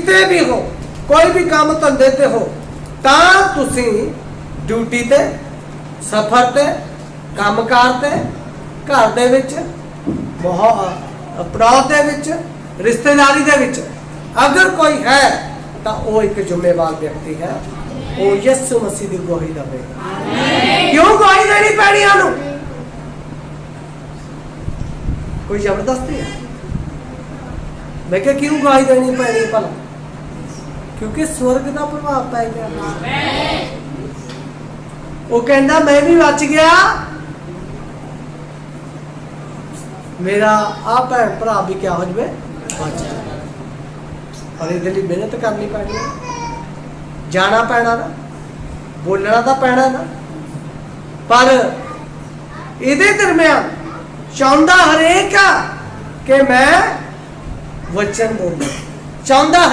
ਕਿਤੇ ਵੀ ਹੋ ਕੋਈ ਵੀ ਕੰਮ ਧੰਦੇ ਤੇ ਹੋ ਤਾਂ ਤੁਸੀਂ ਡਿਊਟੀ ਤੇ ਸਫ਼ਰ ਤੇ ਕੰਮਕਾਰ ਤੇ ਘਰ ਦੇ ਵਿੱਚ ਬਹੁਤ ਪੜਾਅ ਦੇ ਵਿੱਚ ਰਿਸ਼ਤੇਦਾਰੀ ਦੇ ਵਿੱਚ ਅਗਰ ਕੋਈ ਹੈ ਤਾਂ ਉਹ ਇੱਕ ਜ਼ਿੰਮੇਵਾਰ ਵਿਅਕਤੀ ਹੈ। ਉਹ ਯਿਸੂ ਮਸੀਹ ਦੀ ਗਵਾਹੀ ਦੇਵੇ ਕਿਉਂ ਗਵਾਹੀ ਦੇਣੀ ਪੈਣੀ ਉਹਨੂੰ? ਕੋਈ ਜ਼ਬਰਦਸਤੀ ਹੈ? ਮੈਂ ਕਿਹਾ ਕਿਉਂ ਗਵਾਹੀ ਦੇਣੀ ਪੈਣੀ ਭਲਾ? ਕਿਉਂਕਿ ਸਵਰਗ ਦਾ ਪ੍ਰਭਾਵ ਪੈ ਗਿਆ। ਉਹ ਕਹਿੰਦਾ, ਮੈਂ ਵੀ ਬਚ ਗਿਆ। ਮੇਰਾ ਆ ਭੈਣ ਭਰਾ ਵੀ ਕਿਆ ਹੋ ਜਵੇ? ਬਚ ਪਰ ਇਹਦੇ ਲਈ ਮਿਹਨਤ ਕਰਨੀ ਪੈਣੀ ਜਾਣਾ ਪੈਣਾ ਨਾ। ਬੋਲਣਾ ਤਾਂ ਪੈਣਾ ਨਾ। ਪਰ ਇਹਦੇ ਦਰਮਿਆਨ ਚਾਹੁੰਦਾ ਹਰੇਕ ਆ ਕਿ ਮੈਂ ਵਚਨ ਬੋਲਾਂ। ਚਾਹੁੰਦਾ